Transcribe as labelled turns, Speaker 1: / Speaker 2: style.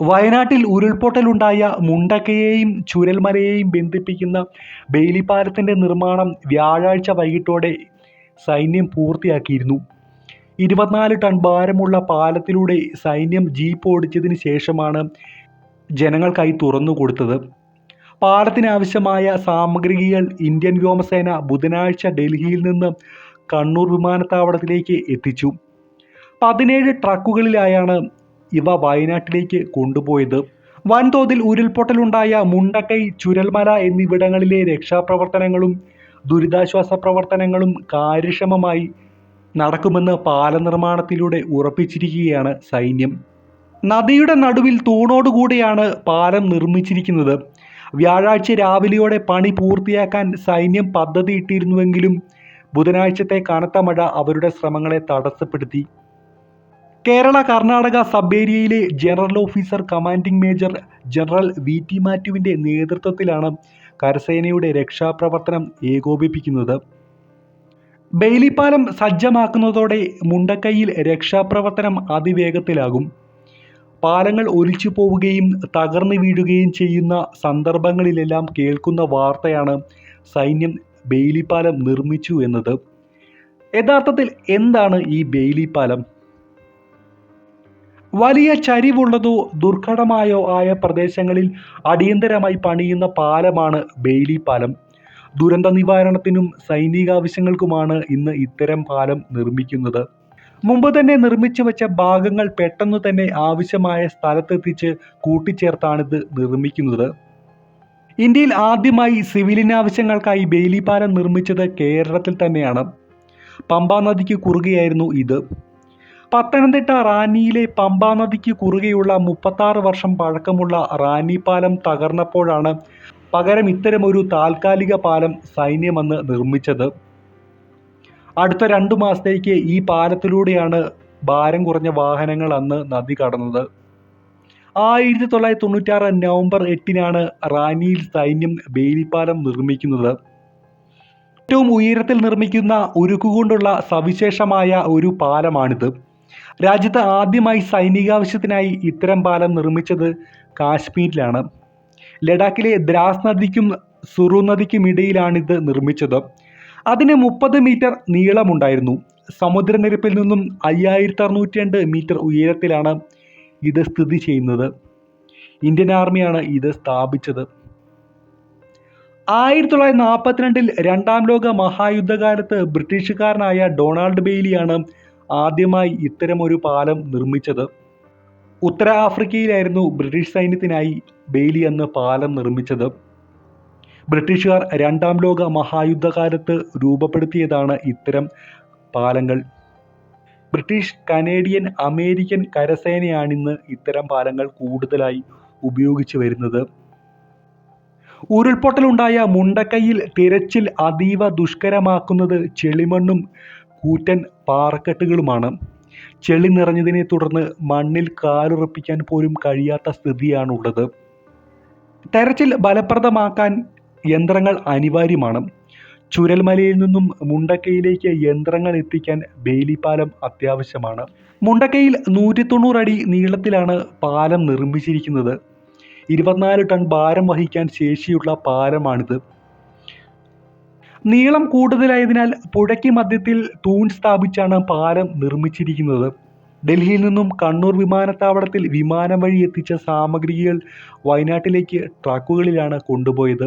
Speaker 1: വയനാട്ടിൽ ഉരുൾപൊട്ടലുണ്ടായ മുണ്ടക്കയെയും ചുരൽമലയെയും ബന്ധിപ്പിക്കുന്ന ബെയിലിപ്പാലത്തിന്റെ നിർമ്മാണം വ്യാഴാഴ്ച വൈകിട്ടോടെ സൈന്യം പൂർത്തിയാക്കിയിരുന്നു. ഇരുപത്തിനാല് ടൺ ഭാരമുള്ള പാലത്തിലൂടെ സൈന്യം ജീപ്പ് ഓടിച്ചതിന് ശേഷമാണ് ജനങ്ങൾക്കായി തുറന്നു കൊടുത്തത്. പാലത്തിനാവശ്യമായ സാമഗ്രികൾ ഇന്ത്യൻ വ്യോമസേന ബുധനാഴ്ച ഡൽഹിയിൽ നിന്ന് കണ്ണൂർ വിമാനത്താവളത്തിലേക്ക് എത്തിച്ചു. പതിനേഴ് ട്രക്കുകളിലായാണ് ഇവ വയനാട്ടിലേക്ക് കൊണ്ടുപോയത്. വൻതോതിൽ ഉരുൾപൊട്ടലുണ്ടായ മുണ്ടക്കൈ ചുരൽമല എന്നിവിടങ്ങളിലെ രക്ഷാപ്രവർത്തനങ്ങളും ദുരിതാശ്വാസ പ്രവർത്തനങ്ങളും കാര്യക്ഷമമായി നടക്കുമെന്ന് പാല നിർമ്മാണത്തിലൂടെ ഉറപ്പിച്ചിരിക്കുകയാണ് സൈന്യം. നദിയുടെ നടുവിൽ തൂണോടുകൂടിയാണ് പാലം നിർമ്മിച്ചിരിക്കുന്നത്. വ്യാഴാഴ്ച രാവിലെയോടെ പണി പൂർത്തിയാക്കാൻ സൈന്യം പദ്ധതിയിട്ടിരുന്നുവെങ്കിലും ബുധനാഴ്ചത്തെ കനത്ത മഴ അവരുടെ ശ്രമങ്ങളെ തടസ്സപ്പെടുത്തി. കേരള കർണാടക സബ് ഏരിയയിലെ general officer commanding major general V T മാത്യുവിന്റെ നേതൃത്വത്തിലാണ് കരസേനയുടെ രക്ഷാപ്രവർത്തനം ഏകോപിപ്പിക്കുന്നത്. ബെയിലിപ്പാലം സജ്ജമാക്കുന്നതോടെ മുണ്ടക്കൈയിൽ രക്ഷാപ്രവർത്തനം അതിവേഗത്തിലാകും. പാലങ്ങൾ ഒലിച്ചു പോവുകയും തകർന്നു വീഴുകയും ചെയ്യുന്ന സന്ദർഭങ്ങളിലെല്ലാം കേൾക്കുന്ന വാർത്തയാണ് സൈന്യം ബെയിലിപ്പാലം നിർമ്മിച്ചു എന്നത്. യഥാർത്ഥത്തിൽ എന്താണ് ഈ ബെയിലിപ്പാലം? വലിയ ചരിവുള്ളതോ ദുർഘടമായോ ആയ പ്രദേശങ്ങളിൽ അടിയന്തരമായി പണിയുന്ന പാലമാണ് ബെയ്ലി പാലം. ദുരന്ത നിവാരണത്തിനും സൈനികാവശ്യങ്ങൾക്കുമാണ് ഇന്ന് ഇത്തരം പാലം നിർമ്മിക്കുന്നത്. മുമ്പ് തന്നെ നിർമ്മിച്ചു വെച്ച ഭാഗങ്ങൾ പെട്ടെന്ന് തന്നെ ആവശ്യമായ സ്ഥലത്തെത്തിച്ച് കൂട്ടിച്ചേർത്താണിത് നിർമ്മിക്കുന്നത്. ഇന്ത്യയിൽ ആദ്യമായി സിവിലിന് ആവശ്യങ്ങൾക്കായി ബെയ്ലി പാലം നിർമ്മിച്ചത് കേരളത്തിൽ തന്നെയാണ്. പമ്പാ നദിക്ക് കുറുകെയായിരുന്നു ഇത്. പത്തനംതിട്ട റാന്നിയിലെ പമ്പാ നദിക്ക് കുറുകെയുള്ള മുപ്പത്താറ് വർഷം പഴക്കമുള്ള റാന്നി പാലം തകർന്നപ്പോഴാണ് പകരം ഇത്തരമൊരു താൽക്കാലിക പാലം സൈന്യമെന്ന് നിർമ്മിച്ചത്. അടുത്ത രണ്ടു മാസത്തേക്ക് ഈ പാലത്തിലൂടെയാണ് ഭാരം കുറഞ്ഞ വാഹനങ്ങൾ അന്ന് നദി കടന്നത്. ആയിരത്തി തൊള്ളായിരത്തി തൊണ്ണൂറ്റാറ് നവംബർ എട്ടിനാണ് റാന്നിയിൽ സൈന്യം ബേലിപ്പാലം നിർമ്മിക്കുന്നത്. ഏറ്റവും ഉയരത്തിൽ നിർമ്മിക്കുന്ന ഉരുക്കുകൊണ്ടുള്ള സവിശേഷമായ ഒരു പാലമാണിത്. രാജ്യത്ത് ആദ്യമായി സൈനികാവശ്യത്തിനായി ഇത്തരം പാലം നിർമ്മിച്ചത് കാശ്മീരിലാണ്. ലഡാക്കിലെ ദ്രാസ് നദിക്കും സുറു നദിക്കും ഇടയിലാണിത് നിർമ്മിച്ചത്. അതിന് മുപ്പത് മീറ്റർ നീളമുണ്ടായിരുന്നു. സമുദ്രനിരപ്പിൽ നിന്നും അയ്യായിരത്തി അറുന്നൂറ്റി രണ്ട് മീറ്റർ ഉയരത്തിലാണ് ഇത് സ്ഥിതി ചെയ്യുന്നത്. ഇന്ത്യൻ ആർമിയാണ് ഇത് സ്ഥാപിച്ചത്. ആയിരത്തി തൊള്ളായിരത്തി നാൽപ്പത്തിരണ്ടിൽ രണ്ടാം ലോക മഹായുദ്ധകാലത്ത് ബ്രിട്ടീഷുകാരനായ ഡൊണാൾഡ് ബെയ്ലിയാണ് ആദ്യമായി ഇത്തരമൊരു പാലം നിർമ്മിച്ചത് ഉത്തര ആഫ്രിക്കയിലായിരുന്നു ബ്രിട്ടീഷ് സൈന്യത്തിനായി ബെയ്ലി എന്ന പാലം നിർമ്മിച്ചത്. ബ്രിട്ടീഷുകാർ രണ്ടാം ലോക മഹായുദ്ധകാലത്ത് രൂപപ്പെടുത്തിയതാണ് ഇത്തരം പാലങ്ങൾ. ബ്രിട്ടീഷ് കനേഡിയൻ അമേരിക്കൻ കരസേനയാണിന്ന് ഇത്തരം പാലങ്ങൾ കൂടുതലായി ഉപയോഗിച്ചു വരുന്നത്. ഉരുൾപൊട്ടലുണ്ടായ മുണ്ടക്കൈയിൽ തിരച്ചിൽ അതീവ ദുഷ്കരമാക്കുന്നത് ചെളിമണ്ണും കൂറ്റൻ പാറക്കെട്ടുകളുമാണ്. ചെളി നിറഞ്ഞതിനെ തുടർന്ന് മണ്ണിൽ കാലുറപ്പിക്കാൻ പോലും കഴിയാത്ത സ്ഥിതിയാണുള്ളത്. തെരച്ചിൽ ഫലപ്രദമാക്കാൻ യന്ത്രങ്ങൾ അനിവാര്യമാണ്. ചുരൽമലയിൽ നിന്നും മുണ്ടക്കയിലേക്ക് യന്ത്രങ്ങൾ എത്തിക്കാൻ ബേലിപ്പാലം അത്യാവശ്യമാണ്. മുണ്ടക്കയിൽ നൂറ്റി തൊണ്ണൂറ് അടി നീളത്തിലാണ് പാലം നിർമ്മിച്ചിരിക്കുന്നത്. ഇരുപത്തിനാല് ടൺ ഭാരം വഹിക്കാൻ ശേഷിയുള്ള പാലമാണിത്. നീളം കൂടുതലായതിനാൽ പുഴയ്ക്ക് മധ്യത്തിൽ തൂൺ സ്ഥാപിച്ചാണ് പാലം നിർമ്മിച്ചിരിക്കുന്നത്. ഡൽഹിയിൽ നിന്നും കണ്ണൂർ വിമാനത്താവളത്തിൽ വിമാനം വഴി എത്തിച്ച സാമഗ്രികൾ വയനാട്ടിലേക്ക് ട്രക്കുകളിലാണ് കൊണ്ടുപോയത്.